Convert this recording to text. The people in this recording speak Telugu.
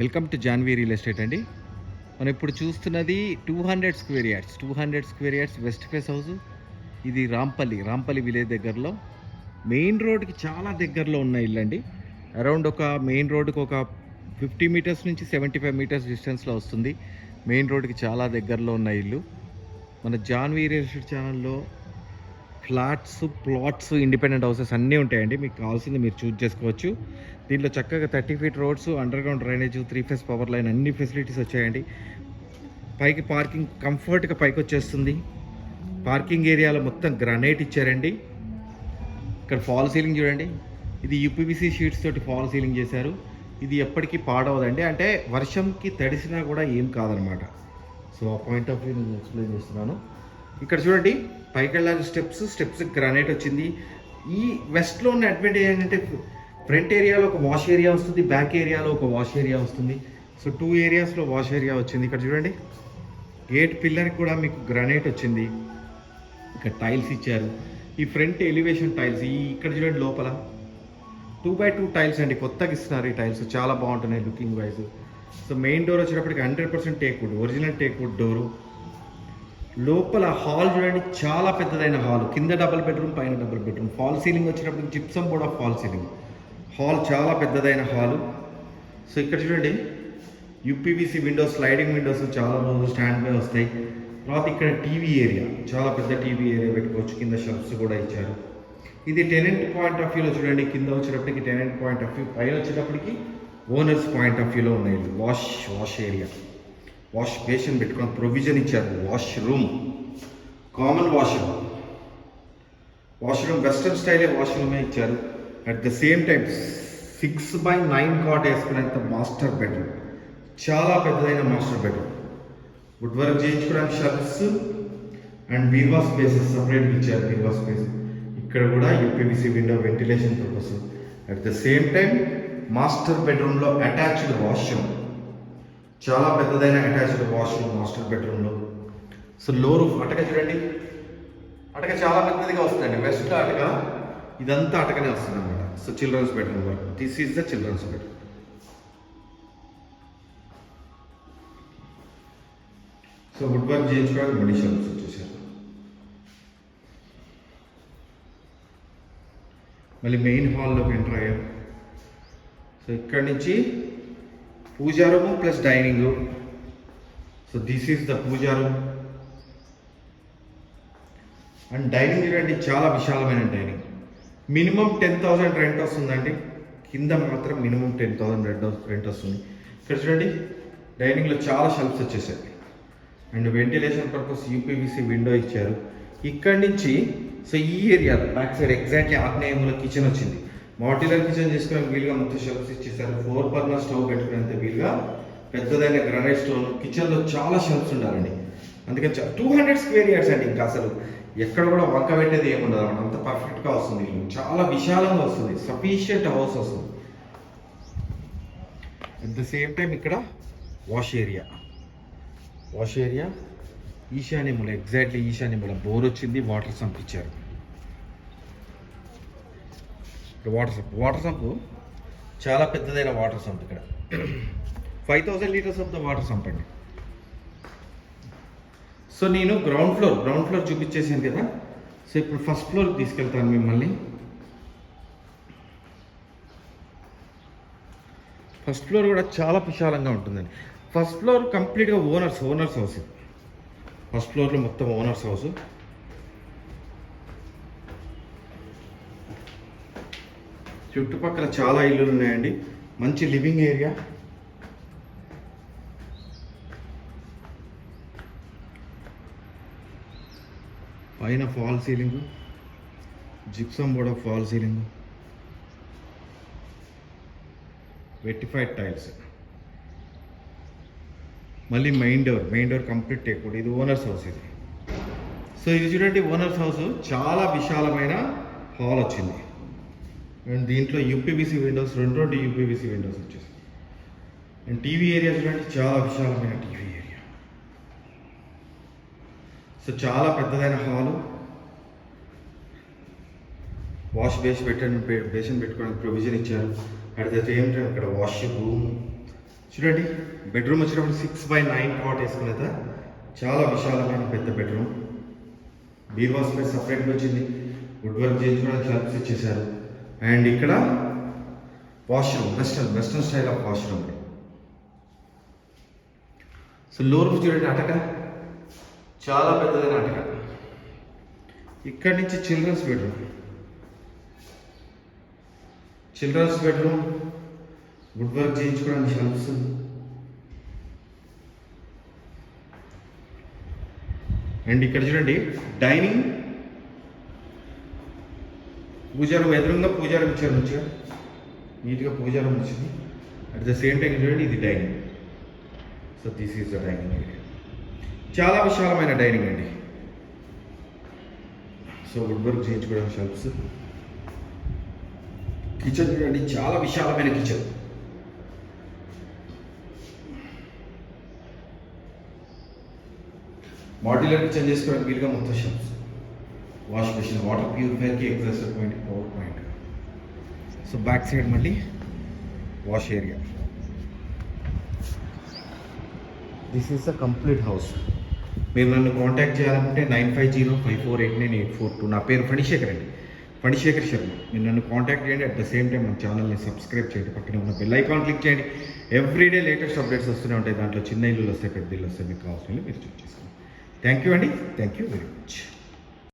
Welcome to Janvi real estate అండి. మనం ఇప్పుడు చూస్తున్నది two hundred square yards. Two hundred square yards west face house. ఇది రాంపల్లి రాంపల్లి విలేజ్ దగ్గరలో. మెయిన్ రోడ్కి చాలా దగ్గరలో ఉన్న ఇల్లు అండి. అరౌండ్ ఒక మెయిన్ రోడ్కి ఒక ఫిఫ్టీ మీటర్స్ నుంచి సెవెంటీ ఫైవ్ మీటర్స్ డిస్టెన్స్లో వస్తుంది. మెయిన్ రోడ్కి చాలా దగ్గరలో ఉన్న ఇల్లు. మన జాన్వీ రియల్ ఎస్టేట్ ఛానల్లో ఫ్లాట్స్ ప్లాట్స్ ఇండిపెండెంట్ హౌసెస్ అన్నీ ఉంటాయండి. మీకు కావాల్సింది మీరు చూజ్ చేసుకోవచ్చు. దీంట్లో చక్కగా thirty feet roads underground drainage three phase power line అన్ని ఫెసిలిటీస్ వచ్చాయండి. పైకి పార్కింగ్ కంఫర్ట్గా పైకి వచ్చేస్తుంది. పార్కింగ్ ఏరియాలో మొత్తం గ్రానైట్ ఇచ్చారండి. ఇక్కడ ఫాల్ సీలింగ్ చూడండి. ఇది యూపీవీసీ షీట్స్ తోటి ఫాల్ సీలింగ్ చేశారు. ఇది ఎప్పటికీ పాడవదండి. అంటే వర్షంకి తడిసినా కూడా ఏం కాదనమాట. సో ఆ పాయింట్ ఆఫ్ వ్యూ నేను ఎక్స్ప్లెయిన్ చేస్తున్నాను. ఇక్కడ చూడండి పైకి వెళ్ళాలి స్టెప్స్ స్టెప్స్ గ్రానైట్ వచ్చింది. ఈ వెస్ట్లో ఉన్న అడ్వాంటేజ్ ఏంటంటే ఫ్రంట్ ఏరియాలో ఒక వాష్ ఏరియా వస్తుంది బ్యాక్ ఏరియాలో ఒక వాష్ ఏరియా వస్తుంది. సో టూ ఏరియాస్లో వాష్ ఏరియా వచ్చింది. ఇక్కడ చూడండి గేట్ పిల్లర్కి కూడా మీకు గ్రానైట్ వచ్చింది. ఇక్కడ టైల్స్ ఇచ్చారు. ఈ ఫ్రంట్ ఎలివేషన్ టైల్స్ ఈ ఇక్కడ చూడండి లోపల. టూ బై టూ టైల్స్ అండి కొత్తగా ఇస్తున్నారు ఈ టైల్స్ చాలా బాగుంటున్నాయి looking wise so main door వచ్చేటప్పటికి hundred percent teakwood original teakwood door లోపల హాల్ చూడండి చాలా పెద్దదైన హాల్ కింద డబుల్ బెడ్రూమ్ పైన డబుల్ బెడ్రూమ్ ఫాల్ సీలింగ్ వచ్చేటప్పటికి జిప్సం కూడా ఫాల్ సీలింగ్ హాల్ చాలా పెద్దదైన హాల్. సో ఇక్కడ చూడండి యూపీవీసీ విండోస్ స్లైడింగ్ విండోస్ చాలా రోజులు స్టాండ్ మీద వస్తాయి. తర్వాత ఇక్కడ టీవీ ఏరియా చాలా పెద్ద టీవీ ఏరియా పెట్టుకోవచ్చు. కింద షెల్ఫ్స్ కూడా ఇచ్చారు. ఇది టెనెంట్ పాయింట్ ఆఫ్ వ్యూలో చూడండి. కింద వచ్చేటప్పటికి టెనెంట్ పాయింట్ ఆఫ్ వ్యూ పైన వచ్చేటప్పటికి ఓనర్స్ పాయింట్ ఆఫ్ వ్యూలో ఉన్నాయి. Wash wash area wash basin పెట్టుకుని ప్రొవిజన్ ఇచ్చారు. Wash room common washroom washroom western స్టైలే వాష్రూమే ఇచ్చారు. At the same time six by nine cot వేసుకునేంత master bedroom చాలా పెద్దదైన మాస్టర్ బెడ్రూమ్ వుడ్ వర్క్ చేయించుకోవడానికి షర్ట్స్ అండ్ వీవా స్పేసెస్ సపరేట్గా ఇచ్చారు వీవా స్పేస్ ఇక్కడ కూడా UPVC window ventilation purpose at the same time master బెడ్రూమ్లో అటాచ్డ్ వాష్రూమ్ చాలా పెద్దదైన అటాచ్డ్ వాష్రూమ్ మాస్టర్ బెడ్రూమ్లో సో లో రూఫ్ అటక చూడండి. అటక చాలా పెద్దదిగా వస్తుందండి. వెస్ట్ అటక ఇదంతా అటకనే వస్తుంది so children's bedroom work this is the children's bedroom so wood work చేయించుకోవడానికి మనీ షాప్స్ వచ్చేసారు మళ్ళీ మెయిన్ హాల్లోకి ఎంటర్ అయ్యాం. సో ఇక్కడ నుంచి pooja room plus dining so this is the pooja room and dining చూడండి చాలా విశాలమైన dining minimum ten thousand rent వస్తుందండి. కింద మాత్రం minimum ten thousand rent rent వస్తుంది. ఇక్కడ చూడండి డైనింగ్లో చాలా షెల్ఫ్స్ వచ్చేసాయి. And ventilation purpose UPVC window ఇచ్చారు. ఇక్కడి నుంచి సో ఈ ఏరియా బ్యాక్ సైడ్ ఎగ్జాక్ట్లీ ఆగ్నేయంలో కిచెన్ వచ్చింది. మాడ్యులర్ కిచెన్ చేసుకునే వీలుగా మొత్తం షెల్ఫ్స్ ఇచ్చేసారు. ఫోర్ పర్నర్ స్టవ్ పెట్టుకునేంత వీలుగా పెద్దదైన గ్రానైట్ స్టోన్ కిచెన్లో చాలా షెల్ఫ్స్ ఉండాలండి. అందుకని టూ హండ్రెడ్ స్క్వేర్ ఇయర్స్ అండి ఇంకా అసలు. ఎక్కడ కూడా వంక పెట్టేది ఏముండదు అన్నమాట. అంత పర్ఫెక్ట్గా వస్తుంది చాలా విశాలంగా వస్తుంది. సఫిషియంట్ హౌస్ వస్తుంది. అట్ ద సేమ్ టైం ఇక్కడ వాష్ ఏరియా వాష్ ఏరియా ఈశాన్యముల ఎగ్జాక్ట్లీ ఈశాన్యముల బోర్ వచ్చింది వాటర్ సంప్ ఇచ్చారు. వాటర్ సంప్ వాటర్ సంప్ చాలా పెద్దదైన వాటర్ సంప్ ఇక్కడ. Five thousand liters of the water sump అండి. సో నేను గ్రౌండ్ ఫ్లోర్ గ్రౌండ్ ఫ్లోర్ చూపించేసాను కదా. సో ఇప్పుడు ఫస్ట్ ఫ్లోర్కి తీసుకెళ్తాను మిమ్మల్ని. ఫస్ట్ ఫ్లోర్ కూడా చాలా విశాలంగా ఉంటుందండి. ఫస్ట్ ఫ్లోర్ కంప్లీట్గా ఓనర్స్ ఓనర్స్ హౌస్ ఇది. ఫస్ట్ ఫ్లోర్లో మొత్తం ఓనర్స్ హౌస్ చుట్టుపక్కల చాలా ఇల్లులు ఉన్నాయండి. మంచి లివింగ్ ఏరియా పైన ఫాల్ సీలింగ్ జిప్సం కూడా ఫాల్ సీలింగ్ వెట్టిఫైడ్ టైల్స్. మళ్ళీ main door main door complete teakwood ఇది ఓనర్స్ హౌస్ ఇది. సో ఇది చూడండి ఓనర్స్ హౌస్ చాలా విశాలమైన హాల్ వచ్చింది. అండ్ దీంట్లో యూపీబీసీ విండోస్ రెండు రెండు యూపీబీసీ విండోస్ వచ్చేసి. అండ్ టీవీ ఏరియా చూడండి చాలా విశాలమైన టీవీ. సో చాలా పెద్దదైన హాలు. వాష్ బేస్ పెట్టండి బేసిన్ పెట్టుకోవడానికి ప్రొవిజన్ ఇచ్చారు. అట్ ద సేమ్ టైం ఇక్కడ వాష్ రూమ్? చూడండి బెడ్రూమ్ వచ్చినప్పుడు సిక్స్ బై నైన్ కాట్ వేసుకునేత చాలా విశాలమైన పెద్ద బెడ్రూమ్. బీరువా స్పేస్ సపరేట్గా వచ్చింది. వుడ్ వర్క్ చేయించుకోవడానికి హెల్ప్స్ ఇచ్చేసారు అండ్ ఇక్కడ washroom western western style of washroom. So lower చూడండి అటక. చాలా పెద్దదైన అటక ఇక్కడి నుంచి children's bedroom. Children's bedroom wood work చేయించుకోవడానికి షెల్ఫ్స్ అండ్ ఇక్కడ చూడండి డైనింగ్. పూజారం ఎదురుగా పూజారం ఇచ్చారు మంచిగా. నీట్గా పూజారం వచ్చింది. అట్ ద సేమ్ టైం చూడండి ఇది dining. So this is the dining area చాలా విశాలమైన డైనింగ్ అండి. సో వుడ్ వర్క్ చేయించుకోవడానికి షెల్ఫ్స్. కిచెన్ చూడండి చాలా విశాలమైన కిచెన్. మాడ్యులర్ కిచెన్ చేసుకోవడానికి వీలుగా మొత్తం shelves. Wash machine water ప్యూరిఫైర్కి exhauster point power point. So back side మళ్ళీ wash area. This is the complete house మీరు నన్ను కాంటాక్ట్ చేయాలనుకుంటే nine five zero five four eight nine eight four two నా పేరు ఫణిశేఖర్ అండి. ఫణిశేఖర్ శర్మ. మీరు నన్ను కాంటాక్ట్ చేయండి. అట్ ద సేమ్ టైం మన ఛానల్ని సబ్స్క్రైబ్ చేయండి. పక్కనే ఉన్న బెల్ ఐకాన్ క్లిక్ చేయండి. ఎవ్రీడే లేటెస్ట్ అప్డేట్స్ వస్తూనే ఉంటాయి. దాంట్లో చిన్న ఇల్లు వస్తాయి పెద్ద ఇల్లు వస్తాయి. మీకు కావాల్సిన మీరు చూస్ చేసుకోండి. థ్యాంక్ యూ అండి. Thank you very much